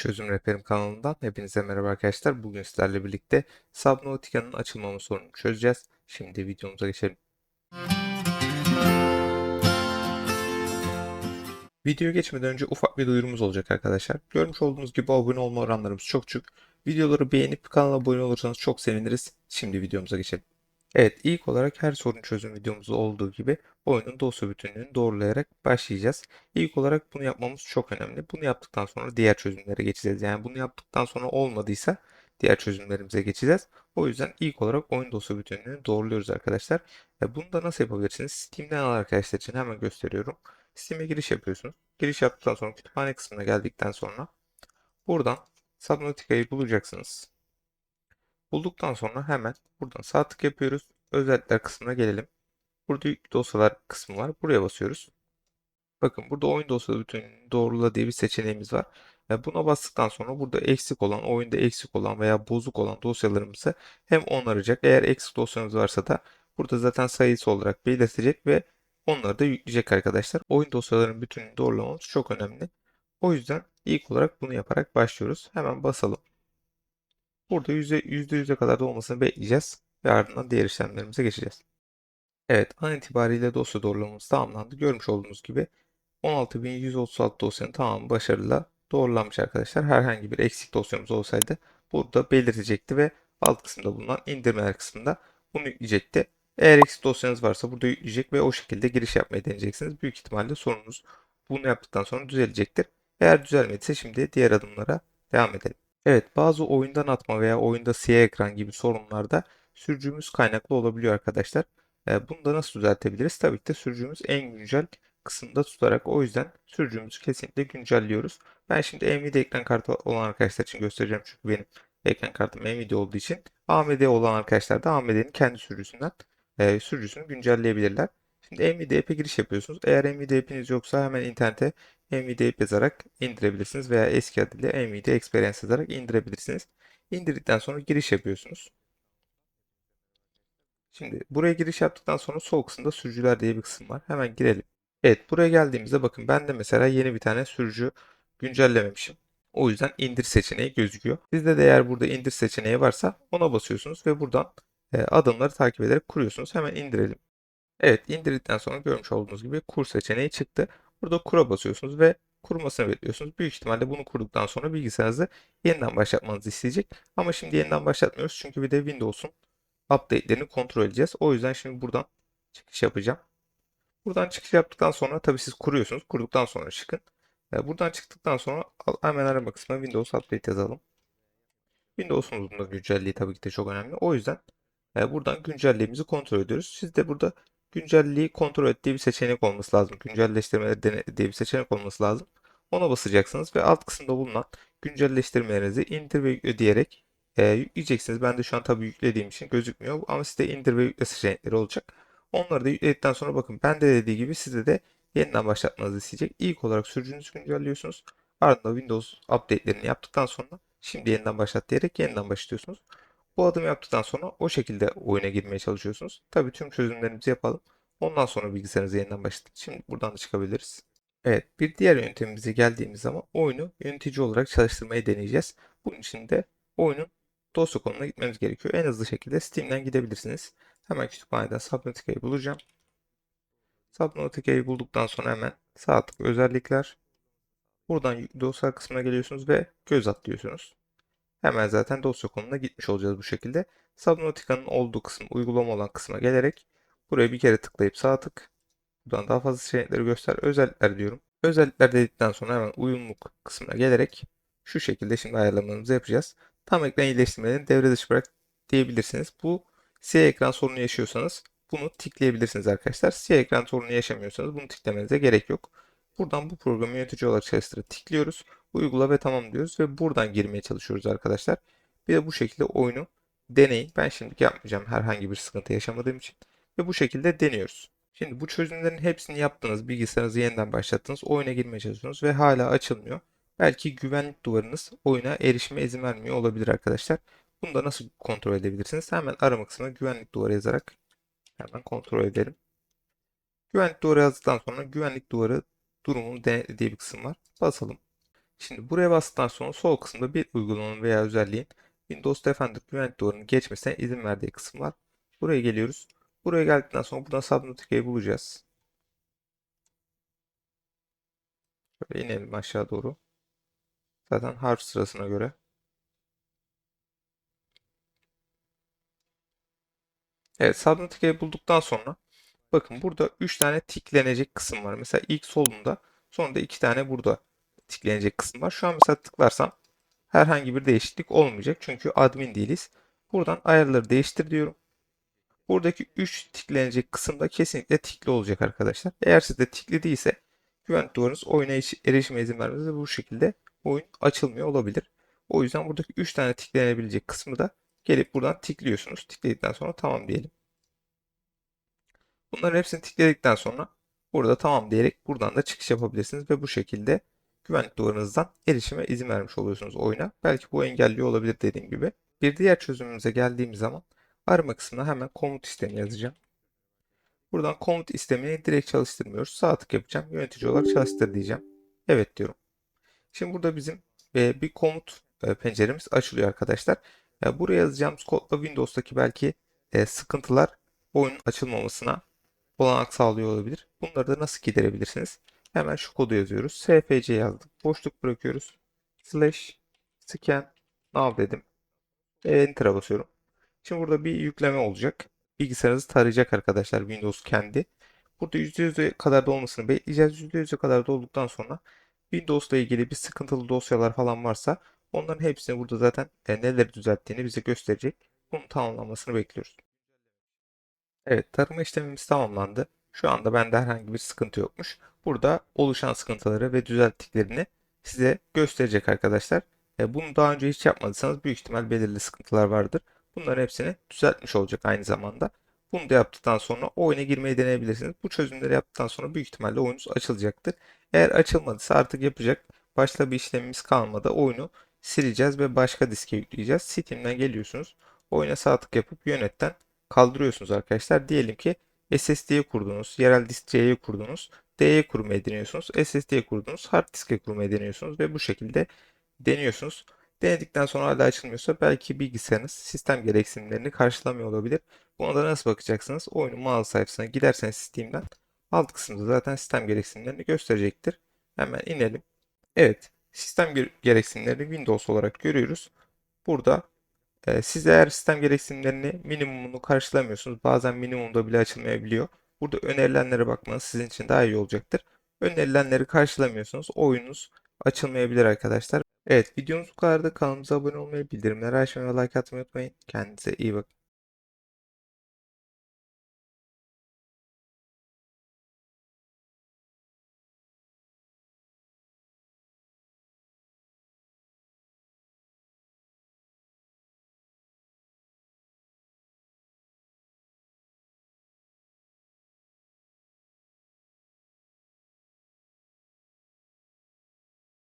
Çözüm Rehberim kanalından hepinize merhaba arkadaşlar. Bugün sizlerle birlikte Subnautica'nın açılmama sorununu çözeceğiz. Şimdi videomuza geçelim. Videoya geçmeden önce ufak bir duyurumuz olacak arkadaşlar. Görmüş olduğunuz gibi abone olma oranlarımız çok düşük. Videoları beğenip kanala abone olursanız çok seviniriz. Şimdi videomuza geçelim. Evet, ilk olarak her sorun çözüm videomuzda olduğu gibi oyunun dosya bütünlüğünü doğrulayarak başlayacağız. İlk olarak bunu yapmamız çok önemli. Bunu yaptıktan sonra diğer çözümlere geçeceğiz. Yani bunu yaptıktan sonra olmadıysa diğer çözümlerimize geçeceğiz. O yüzden ilk olarak oyun dosya bütünlüğünü doğruluyoruz arkadaşlar. E bunu da nasıl yapabilirsiniz? Steam'den al arkadaşlar için hemen gösteriyorum. Steam'e giriş yapıyorsunuz. Giriş yaptıktan sonra kütüphane kısmına geldikten sonra buradan Subnautica'yı bulacaksınız. Bulduktan sonra hemen buradan sağ tık yapıyoruz. Özellikler kısmına gelelim. Burada yük dosyalar kısmı var. Buraya basıyoruz. Bakın burada oyun dosyaları bütünlüğünü doğrula diye bir seçeneğimiz var. Ve buna bastıktan sonra burada eksik olan, oyunda eksik olan veya bozuk olan dosyalarımızı hem onaracak. Eğer eksik dosyanız varsa da burada zaten sayısı olarak belirtecek ve onları da yükleyecek arkadaşlar. Oyun dosyalarının bütününü doğrulamamız çok önemli. O yüzden ilk olarak bunu yaparak başlıyoruz. Hemen basalım. Burada yüzde 100'e kadar da olmasını bekleyeceğiz ve ardından diğer işlemlerimize geçeceğiz. Evet, an itibariyle dosya doğrulamamız tamamlandı. Görmüş olduğunuz gibi 16.136 dosyanın tamamı başarıyla doğrulanmış arkadaşlar. Herhangi bir eksik dosyamız olsaydı burada belirtecekti ve alt kısımda bulunan indirmeler kısmında bunu yükleyecekti. Eğer eksik dosyanız varsa burada yükleyecek ve o şekilde giriş yapmaya deneyeceksiniz. Büyük ihtimalle sorunuz bunu yaptıktan sonra düzelecektir. Eğer düzelmediyse şimdi diğer adımlara devam edelim. Evet, bazı oyundan atma veya oyunda siyah ekran gibi sorunlarda sürücümüz kaynaklı olabiliyor arkadaşlar. Bunu da nasıl düzeltebiliriz? Tabii ki de sürücümüz en güncel kısımda tutarak o yüzden sürücümüzü kesinlikle güncelliyoruz. Ben şimdi Nvidia ekran kartı olan arkadaşlar için göstereceğim çünkü benim ekran kartım Nvidia olduğu için AMD olan arkadaşlar da AMD'nin kendi sürücüsünden e, sürücüsünü güncelleyebilirler. Şimdi Nvidia app'e giriş yapıyorsunuz. Eğer Nvidia app'iniz yoksa hemen internete Nvidia app yazarak indirebilirsiniz veya eski adıyla Nvidia Experience yazarak indirebilirsiniz. İndirdikten sonra giriş yapıyorsunuz. Şimdi buraya giriş yaptıktan sonra sol kısımda sürücüler diye bir kısım var. Hemen girelim. Evet buraya geldiğimizde bakın ben de mesela yeni bir tane sürücü güncellememişim. O yüzden indir seçeneği gözüküyor. Sizde de eğer burada indir seçeneği varsa ona basıyorsunuz ve buradan e, adımları takip ederek kuruyorsunuz. Hemen indirelim. Evet indirdikten sonra görmüş olduğunuz gibi kur seçeneği çıktı. Burada kura basıyorsunuz ve kurmasını bekliyorsunuz. Büyük ihtimalle bunu kurduktan sonra bilgisayarınızı yeniden başlatmanızı isteyecek. Ama şimdi yeniden başlatmıyoruz çünkü bir de Windows'un update'lerini kontrol edeceğiz. O yüzden şimdi buradan çıkış yapacağım. Buradan çıkış yaptıktan sonra tabii siz kuruyorsunuz. Kurduktan sonra çıkın. E, buradan çıktıktan sonra hemen arama kısmına Windows Update yazalım. Windows'umuzun da güncelliği tabii ki de çok önemli. O yüzden e, buradan güncelliğimizi kontrol ediyoruz. Siz de burada güncelliği kontrol ettiği bir seçenek olması lazım. Güncelleştirmeleri diye bir seçenek olması lazım. Ona basacaksınız ve alt kısımda bulunan güncelleştirmelerinizi indir ve yükle diyerek e, yükleyeceksiniz. Ben de şu an tabii yüklediğim için gözükmüyor ama sizde indir ve yükle seçenekleri olacak. Onları da yükledikten sonra bakın ben de dediği gibi sizde de yeniden başlatmanızı isteyecek. İlk olarak sürücünüzü güncelliyorsunuz. Ardından Windows update'lerini yaptıktan sonra şimdi yeniden başlat diyerek yeniden başlıyorsunuz. Bu adımı yaptıktan sonra o şekilde oyuna girmeye çalışıyorsunuz. Tabii tüm çözümlerimizi yapalım. Ondan sonra bilgisayarınızı yeniden başlatın. Şimdi buradan da çıkabiliriz. Evet, bir diğer yöntemimize geldiğimiz zaman oyunu yönetici olarak çalıştırmayı deneyeceğiz. Bunun için de oyunun dosya konumuna gitmemiz gerekiyor. En hızlı şekilde Steam'den gidebilirsiniz. Hemen kütüphaneden Subnautica'yı bulacağım. Subnautica'yı bulduktan sonra hemen sağ tık özellikler. Buradan dosya kısmına geliyorsunuz ve göz atlıyorsunuz. Hemen zaten dosya konumuna gitmiş olacağız bu şekilde. Subnautica'nın olduğu kısım, uygulama olan kısma gelerek buraya bir kere tıklayıp sağ tık. Buradan daha fazla seçenekleri göster. Özellikler diyorum. Özellikler dedikten sonra hemen uyumluluk kısmına gelerek şu şekilde şimdi ayarlamalarımızı yapacağız. Tam ekran iyileştirmelerini devre dışı bırak diyebilirsiniz. Bu siyah ekran sorunu yaşıyorsanız bunu tikleyebilirsiniz arkadaşlar. Siyah ekran sorunu yaşamıyorsanız bunu tiklemenize gerek yok. Buradan bu programı yönetici olarak çalıştırıp tikliyoruz. Uygula ve tamam diyoruz ve buradan girmeye çalışıyoruz arkadaşlar. Bir de bu şekilde oyunu deneyin. Ben şimdilik yapmayacağım herhangi bir sıkıntı yaşamadığım için. Ve bu şekilde deniyoruz. Şimdi bu çözümlerin hepsini yaptınız, bilgisayarınızı yeniden başlattınız, oyuna girmeye çalışıyorsunuz ve hala açılmıyor. Belki güvenlik duvarınız oyuna erişime izin vermiyor olabilir arkadaşlar. Bunu da nasıl kontrol edebilirsiniz? Hemen arama kısmına güvenlik duvarı yazarak hemen kontrol edelim. Güvenlik duvarı yazdıktan sonra güvenlik duvarı durumunu denetle diye bir kısım var. Basalım. Şimdi buraya bastıktan sonra sol kısımda bir uygulamanın veya özelliğin Windows Defender güvenlik duvarının geçmesine izin verdiği kısım var. Buraya geliyoruz. Buraya geldikten sonra buradan Subnautica'yı bulacağız. Şöyle inelim aşağı doğru. Zaten harf sırasına göre. Evet Subnautica'yı bulduktan sonra bakın burada 3 tane tiklenecek kısım var. Mesela ilk solunda sonra da 2 tane burada tiklenecek kısım var. Şu an mesela tıklarsam herhangi bir değişiklik olmayacak. Çünkü admin değiliz. Buradan ayarları değiştir diyorum. Buradaki 3 tiklenecek kısımda kesinlikle tikli olacak arkadaşlar. Eğer sizde tikli değilse güvenlik duvarınız oyuna erişime izin vermez ve bu şekilde oyun açılmıyor olabilir. O yüzden buradaki 3 tane tiklenebilecek kısmı da gelip buradan tikliyorsunuz. Tikledikten sonra tamam diyelim. Bunların hepsini tıkladıktan sonra burada tamam diyerek buradan da çıkış yapabilirsiniz ve bu şekilde güvenlik duvarınızdan erişime izin vermiş oluyorsunuz oyuna. Belki bu engelliyor olabilir dediğim gibi. Bir diğer çözümümüze geldiğimiz zaman arama kısmına hemen komut istemi yazacağım. Buradan komut istemini direkt çalıştırmıyoruz. Sağ tık yapacağım. Yönetici olarak çalıştır diyeceğim. Evet diyorum. Şimdi burada bizim e, bir komut e, penceremiz açılıyor arkadaşlar. E, buraya yazacağımız kodla Windows'taki belki sıkıntılar oyunun açılmamasına olanak sağlıyor olabilir. Bunları da nasıl giderebilirsiniz? Hemen şu kodu yazıyoruz. sfc yazdık. Boşluk bırakıyoruz. Slash scan now dedim. Ve Enter'a basıyorum. Şimdi burada bir yükleme olacak. Bilgisayarınızı tarayacak arkadaşlar Windows kendi. Burada %100'e kadar da olmasını bekleyeceğiz. %100'e kadar da olduktan sonra Windows ile ilgili bir sıkıntılı dosyalar falan varsa onların hepsini burada zaten e, neleri düzelttiğini bize gösterecek. Bunun tamamlanmasını bekliyoruz. Evet, tarama işlemimiz tamamlandı. Şu anda bende herhangi bir sıkıntı yokmuş. Burada oluşan sıkıntıları ve düzelttiklerini size gösterecek arkadaşlar. E, bunu daha önce hiç yapmadıysanız büyük ihtimal belirli sıkıntılar vardır. Bunların hepsini düzeltmiş olacak aynı zamanda. Bunu da yaptıktan sonra oyuna girmeyi deneyebilirsiniz. Bu çözümleri yaptıktan sonra büyük ihtimalle oyunuz açılacaktır. Eğer açılmadıysa artık yapacak başka bir işlemimiz kalmadı. Oyunu sileceğiz ve başka diske yükleyeceğiz. Steam'den geliyorsunuz. Oyuna sağ tık yapıp yönetten kaldırıyorsunuz arkadaşlar. Diyelim ki SSD'ye kurdunuz, yerel disk C'ye kurdunuz, D'ye kurmayı deniyorsunuz, SSD'ye kurdunuz, hard diske kurmayı deniyorsunuz ve bu şekilde deniyorsunuz. Denedikten sonra hala açılmıyorsa belki bilgisayarınız sistem gereksinimlerini karşılamıyor olabilir. Buna da nasıl bakacaksınız? Oyunun mağaza sayfasına giderseniz Steam'den alt kısımda zaten sistem gereksinimlerini gösterecektir. Hemen inelim. Evet, sistem gereksinimlerini Windows olarak görüyoruz. Burada siz eğer sistem gereksinimlerini minimumunu karşılamıyorsunuz. Bazen minimumda bile açılmayabiliyor. Burada önerilenlere bakmanız sizin için daha iyi olacaktır. Önerilenleri karşılamıyorsunuz. Oyununuz açılmayabilir arkadaşlar. Evet videomuz bu kadardı. Kanalımıza abone olmayı, bildirimleri açmayı ve like atmayı unutmayın. Kendinize iyi bakın.